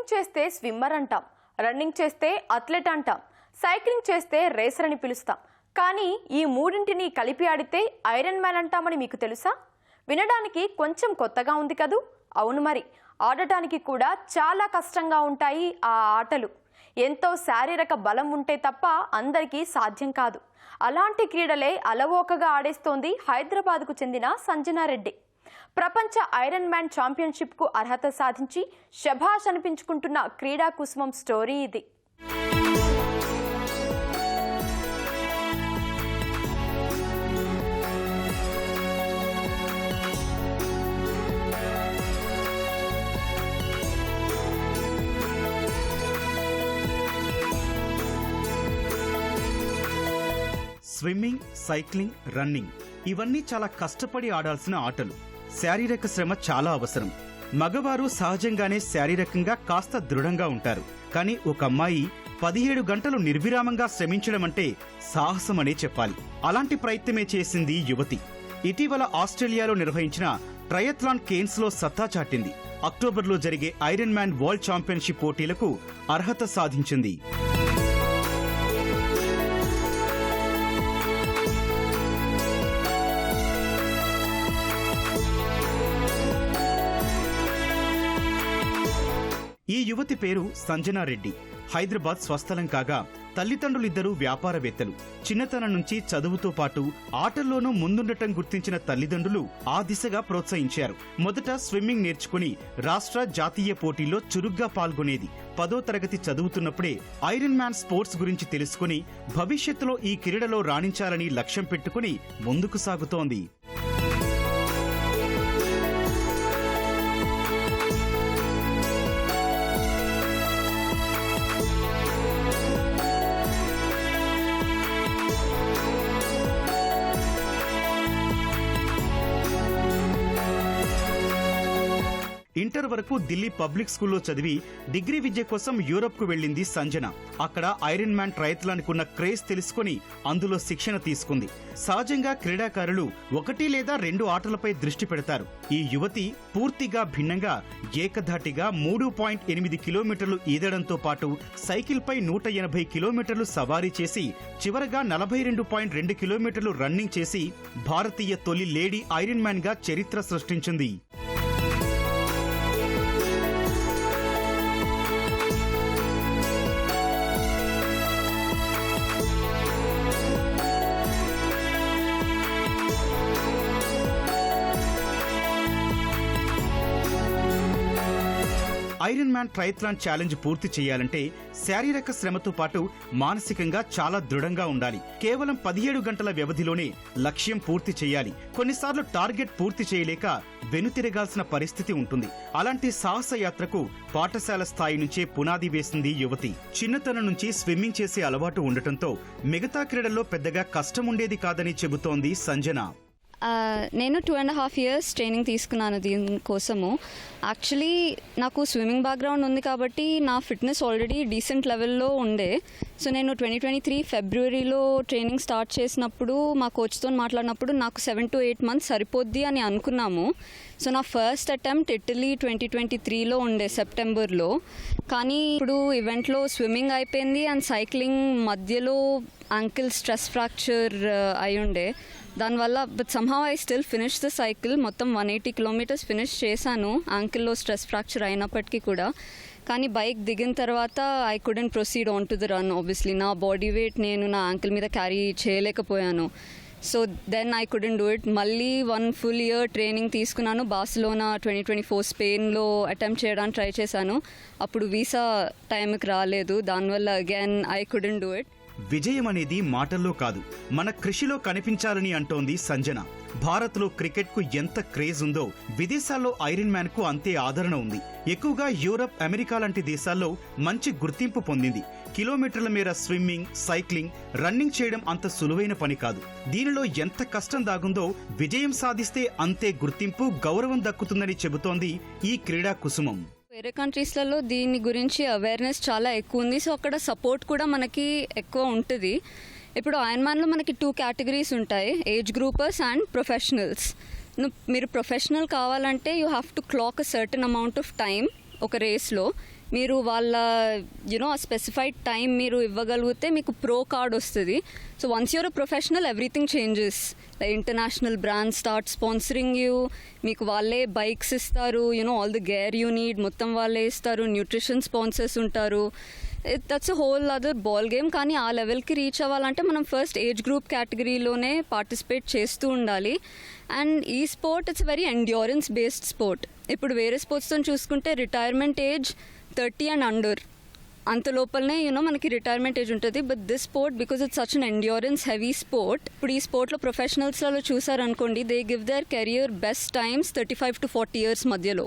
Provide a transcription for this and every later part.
Running చేస్తే swimmer అంటాం running చేస్తే అథ్లెట్ అంటాం సైక్లింగ్ చేస్తే రేసర్ అని పిలుస్తాం. కానీ ఈ మూడింటిని కలిపి ఆడితే ఐరన్ మ్యాన్ అంటామని మీకు తెలుసా? వినడానికి కొంచెం కొత్తగా ఉంది కదూ? అవును మరి. ఆడటానికి కూడా చాలా కష్టంగా ఉంటాయి ఆ ఆటలు. ఎంతో శారీరక బలం ఉంటే తప్ప అందరికీ సాధ్యం కాదు. అలాంటి క్రీడలే అలవోకగా ఆడేస్తోంది హైదరాబాద్కు చెందిన సంజనారెడ్డి. ప్రపంచ ఐరన్ మ్యాన్ ఛాంపియన్షిప్కు అర్హత సాధించి శభాష్ అనిపించుకుంటున్న క్రీడా కుసుమం స్టోరీ ఇది. స్విమ్మింగ్ సైక్లింగ్ రన్నింగ్ ఇవన్నీ చాలా కష్టపడి ఆడాల్సిన ఆటలు. శారీరక శ్రమ చాలా అవసరం. మగవారు సహజంగానే శారీరకంగా కాస్త దృఢంగా ఉంటారు. కానీ ఒక అమ్మాయి పదిహేడు గంటలు నిర్విరామంగా శ్రమించడం అంటే సాహసమనే చెప్పాలి. అలాంటి ప్రయత్నమే చేసింది యువతి. ఇటీవల ఆస్ట్రేలియాలో నిర్వహించిన ట్రయత్లాన్ కేన్స్లో సత్తా చాటింది. అక్టోబర్లో జరిగే ఐరన్ మ్యాన్ వరల్డ్ ఛాంపియన్షిప్ పోటీలకు అర్హత సాధించింది. యువతి పేరు సంజనారెడ్డి. హైదరాబాద్ స్వస్థలం కాగా తల్లిదండ్రులిద్దరూ వ్యాపారవేత్తలు. చిన్నతనం నుంచి చదువుతో పాటు ఆటల్లోనూ ముందుండటం గుర్తించిన తల్లిదండ్రులు ఆ దిశగా ప్రోత్సహించారు. మొదట స్విమ్మింగ్ నేర్చుకుని రాష్ట్ర జాతీయ పోటీల్లో చురుగ్గా పాల్గొనేది. పదో తరగతి చదువుతున్నప్పుడే ఐరన్ మ్యాన్ స్పోర్ట్స్ గురించి తెలుసుకుని భవిష్యత్తులో ఈ క్రీడలో రాణించాలని లక్ష్యం పెట్టుకుని ముందుకు సాగుతోంది. ఇంటర్ వరకు ఢిల్లీ పబ్లిక్ స్కూల్లో చదివి డిగ్రీ విద్య కోసం యూరప్కు వెళ్ళింది సంజన. అక్కడ ఐరన్ మ్యాన్ ట్రయత్లానికి ఉన్న క్రేజ్ తెలుసుకుని అందులో శిక్షణ తీసుకుంది. సహజంగా క్రీడాకారులు ఒకటి లేదా రెండు ఆటలపై దృష్టి పెడతారు. ఈ యువతి పూర్తిగా భిన్నంగా ఏకధాటిగా మూడు పాయింట్ ఎనిమిది కిలోమీటర్లు ఈదడంతో పాటు సైకిల్పై నూట ఎనభై కిలోమీటర్లు సవారీ చేసి చివరగా నలభై రెండు పాయింట్ రెండు కిలోమీటర్లు రన్నింగ్ చేసి భారతీయ తొలి లేడీ ఐరన్ మ్యాన్గా చరిత్ర సృష్టించింది. ఐరన్ మ్యాన్ ట్రైత్లాన్ ఛాలెంజ్ పూర్తి చేయాలంటే శారీరక శ్రమతో పాటు మానసికంగా చాలా దృఢంగా ఉండాలి. కేవలం పదిహేడు గంటల వ్యవధిలోనే లక్ష్యం పూర్తి చేయాలి. కొన్నిసార్లు టార్గెట్ పూర్తి చేయలేక వెనుతిరగాల్సిన పరిస్థితి ఉంటుంది. అలాంటి సాహస యాత్రకు పాఠశాల స్థాయి నుంచే పునాది వేసింది యువతి. చిన్నతనం నుంచి స్విమ్మింగ్ చేసే అలవాటు ఉండటంతో మిగతా క్రీడల్లో పెద్దగా కష్టం ఉండేది కాదని చెబుతోంది సంజన. నేను two and half years training తీసుకున్నాను దీనికోసము యాక్చువల్లీ నాకు స్విమ్మింగ్ బ్యాక్గ్రౌండ్ ఉంది కాబట్టి నా ఫిట్నెస్ ఆల్రెడీ డీసెంట్ లెవెల్లో ఉండే. సో నేను ట్వంటీ ట్వంటీ త్రీ ఫిబ్రవరిలో ట్రైనింగ్ స్టార్ట్ చేసినప్పుడు మా కోచ్తో మాట్లాడినప్పుడు నాకు సెవెన్ టు ఎయిట్ మంత్స్ సరిపోద్ది అని అనుకున్నాము. సో నా first attempt Italy twenty twenty త్రీలో ఉండే సెప్టెంబర్లో కానీ ఇప్పుడు ఈవెంట్లో స్విమ్మింగ్ అయిపోయింది అండ్ సైక్లింగ్ మధ్యలో యాంకిల్ స్ట్రెస్ ఫ్రాక్చర్ అయి ఉండే దానివల్ల but somehow I still finish the cycle మొత్తం వన్ ఎయిటీ కిలోమీటర్స్ ఫినిష్ చేశాను. యాంకిల్లో స్ట్రెస్ ఫ్రాక్చర్ అయినప్పటికీ కూడా. కానీ బైక్ దిగిన తర్వాత I couldn't proceed on to the run obviously నా బాడీ వెయిట్ నేను నా యాంకిల్ మీద క్యారీ చేయలేకపోయాను. So then I couldn't do it మళ్ళీ వన్ ఫుల్ ఇయర్ ట్రైనింగ్ తీసుకున్నాను. బార్సిలోనా ట్వంటీ ట్వంటీ ఫోర్ స్పెయిన్లో అటెంప్ట్ చేయడానికి ట్రై చేశాను. అప్పుడు వీసా టైంకి రాలేదు. దానివల్ల again I couldn't do it విజయం అనేది మాటల్లో కాదు. మన కృషిలో కనిపించాలని అంటోంది సంజన. భారత్లో క్రికెట్కు ఎంత క్రేజ్ ఉందో విదేశాల్లో ఐరన్ మ్యాన్కు అంతే ఆదరణ ఉంది. ఎక్కువగా యూరప్ అమెరికా లాంటి దేశాల్లో మంచి గుర్తింపు పొందింది. కిలోమీటర్ల మేర స్విమ్మింగ్ సైక్లింగ్ రన్నింగ్ చేయడం అంత సులువైన పని కాదు. దీనిలో ఎంత కష్టం దాగుందో విజయం సాధిస్తే అంతే గుర్తింపు గౌరవం దక్కుతుందని చెబుతోంది ఈ క్రీడా కుసుమం. వేరే కంట్రీస్లలో దీని గురించి అవేర్నెస్ చాలా ఎక్కువ ఉంది. సో అక్కడ సపోర్ట్ కూడా మనకి ఎక్కువ ఉంటుంది. ఇప్పుడు ఐరన్మ్యాన్లో మనకి టూ కేటగిరీస్ ఉంటాయి. ఏజ్ గ్రూపర్స్ అండ్ ప్రొఫెషనల్స్ మీరు ప్రొఫెషనల్ కావాలంటే you have to clock a certain amount of time ఒక రేస్లో మీరు వాళ్ళ యునో ఆ స్పెసిఫైడ్ టైం మీరు ఇవ్వగలిగితే మీకు ప్రో కార్డ్ వస్తుంది. So once your professional everything changes international brand start sponsoring you మీకు వాళ్ళే బైక్స్ ఇస్తారు. You know all the gear you need మొత్తం వాళ్ళే ఇస్తారు. న్యూట్రిషన్ స్పాన్సర్స్ ఉంటారు. That's whole other ball game కానీ ఆ లెవెల్కి రీచ్ అవ్వాలంటే మనం ఫస్ట్ ఏజ్ గ్రూప్ కేటగిరీలోనే పార్టిసిపేట్ చేస్తూ ఉండాలి. అండ్ ఈ sport it's very endurance based sport ఇప్పుడు వేరే స్పోర్ట్స్తో చూసుకుంటే retirement age thirty and under అంత లోపలనే యూనో మనకి రిటైర్మెంట్ ఏజ్ ఉంటుంది. But this sport because it's such an endurance heavy sport ఇప్పుడు ఈ స్పోర్ట్లో ప్రొఫెషనల్స్లలో చూసారనుకోండి they give their career best times thirty five to forty years మధ్యలో.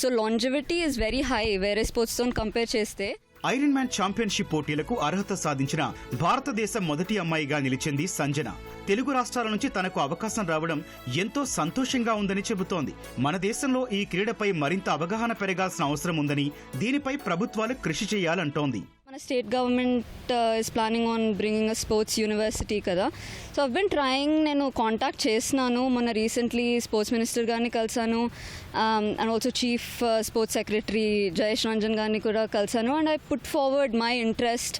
So longevity is very high వేరే స్పోర్ట్స్తో కంపేర్ చేస్తే. ఐరన్ మ్యాన్ ఛాంపియన్షిప్ పోటీలకు అర్హత సాధించిన భారతదేశ మొదటి అమ్మాయిగా నిలిచింది సంజన. తెలుగు రాష్ట్రాల నుంచి తనకు అవకాశం రావడం ఎంతో సంతోషంగా ఉందని చెబుతోంది. మన దేశంలో ఈ క్రీడపై మరింత అవగాహన పెరగాల్సిన అవసరం ఉందని దీనిపై ప్రభుత్వాలు కృషి చేయాలంటోంది. మన state government is planning on bringing a sports university కదా. సో అవ్ బిన్ ట్రయింగ్ నేను కాంటాక్ట్ చేస్తున్నాను మొన్న రీసెంట్లీ స్పోర్ట్స్ మినిస్టర్ గారిని కలిసాను. And also chief sports secretary Jayesh Ranjan గారిని కూడా కలిసాను. And I put forward my interest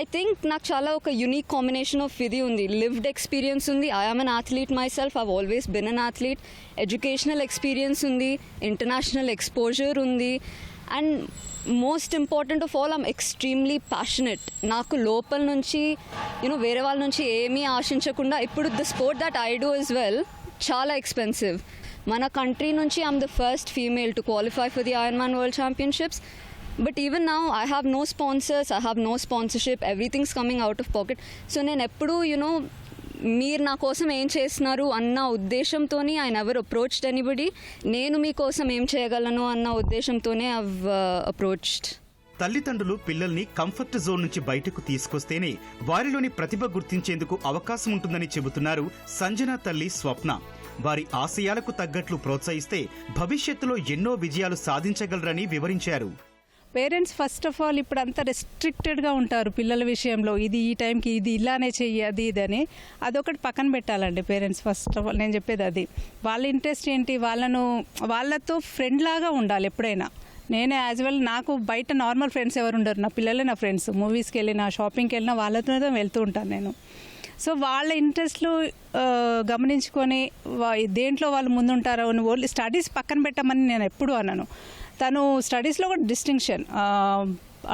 I think నాకు చాలా ఒక యునిక్ కాంబినేషన్ ఆఫ్ ఇది ఉంది. లివ్డ్ ఎక్స్పీరియన్స్ ఉంది. I'm an athlete myself I've always been an athlete educational experience ఉంది. International exposure ఉంది. And most important of all I'm extremely passionate నాకు లోపల నుంచి యూనో వేరే వాళ్ళ నుంచి ఏమీ ఆశించకుండా ఇప్పుడు the sport that I do is well చాలా ఎక్స్పెన్సివ్ మన కంట్రీ నుంచి I'm the first female to qualify for the Ironman world championships but even నా I have no sponsors I have no sponsorship everything's coming out of pocket so నేను ఎప్పుడూ you know మీరు నా కోసం ఏం చేస్తున్నారు అన్న ఉద్దేశంతో ఐ నెవర్ అప్రోచ్డ్ ఎనీబడి నేను మీకోసం ఏం చేయగలను అన్న ఉద్దేశంతోనే ఐవ్ అప్రోచ్డ్ uh, తల్లిదండ్రులు పిల్లల్ని కంఫర్ట్ జోన్ నుంచి బయటకు తీసుకొస్తేనే వారిలోని ప్రతిభ గుర్తించేందుకు అవకాశం ఉంటుందని చెబుతున్నారు సంజన తల్లి స్వప్న. వారి ఆశయాలకు తగ్గట్లు ప్రోత్సహిస్తే భవిష్యత్తులో ఎన్నో విజయాలు సాధించగలరని వివరించారు. పేరెంట్స్ ఫస్ట్ ఆఫ్ ఆల్ ఇప్పుడు అంతా రెస్ట్రిక్టెడ్గా ఉంటారు పిల్లల విషయంలో. ఇది ఈ టైంకి ఇది ఇలానే చెయ్యి అది ఇదని అదొకటి పక్కన పెట్టాలండి పేరెంట్స్ ఫస్ట్ ఆఫ్ ఆల్. నేను చెప్పేది అది. వాళ్ళ ఇంట్రెస్ట్ ఏంటి? వాళ్ళను వాళ్ళతో ఫ్రెండ్ లాగా ఉండాలి ఎప్పుడైనా. నేనే యాజ్ వెల్ నాకు బయట నార్మల్ ఫ్రెండ్స్ ఎవరు ఉండరు. నా పిల్లలే నా ఫ్రెండ్స్ మూవీస్కి వెళ్ళినా షాపింగ్కి వెళ్ళినా వాళ్ళతో వెళ్తూ ఉంటాను నేను. సో వాళ్ళ ఇంట్రెస్ట్లు గమనించుకొని దేంట్లో వాళ్ళు ముందుంటారో అని ఓన్లీ స్టడీస్ పక్కన పెట్టమని నేను ఎప్పుడు అన్నాను తను స్టడీస్లో కూడా డిస్టింక్షన్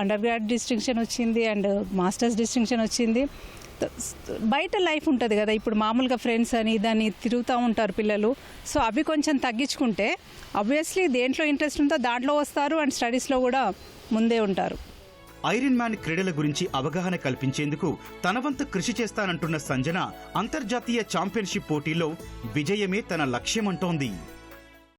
అండర్ గ్రాడ్ డిస్టింక్షన్ వచ్చింది అండ్ మాస్టర్స్ డిస్టింక్షన్ వచ్చింది. బయట లైఫ్ ఉంటుంది కదా ఇప్పుడు మామూలుగా ఫ్రెండ్స్ అని దాన్ని తిరుగుతూ ఉంటారు పిల్లలు. సో అవి కొంచెం తగ్గించుకుంటే ఆబ్వియస్లీ దేంట్లో ఇంట్రెస్ట్ ఉందో దాంట్లో వస్తారు అండ్ స్టడీస్లో కూడా ముందే ఉంటారు. ఐరన్ మ్యాన్ క్రీడల గురించి అవగాహన కల్పించేందుకు తన వంతు కృషి చేస్తానంటున్న సంజన అంతర్జాతీయ ఛాంపియన్షిప్ పోటీల్లో విజయమే తన లక్ష్యమంటోంది.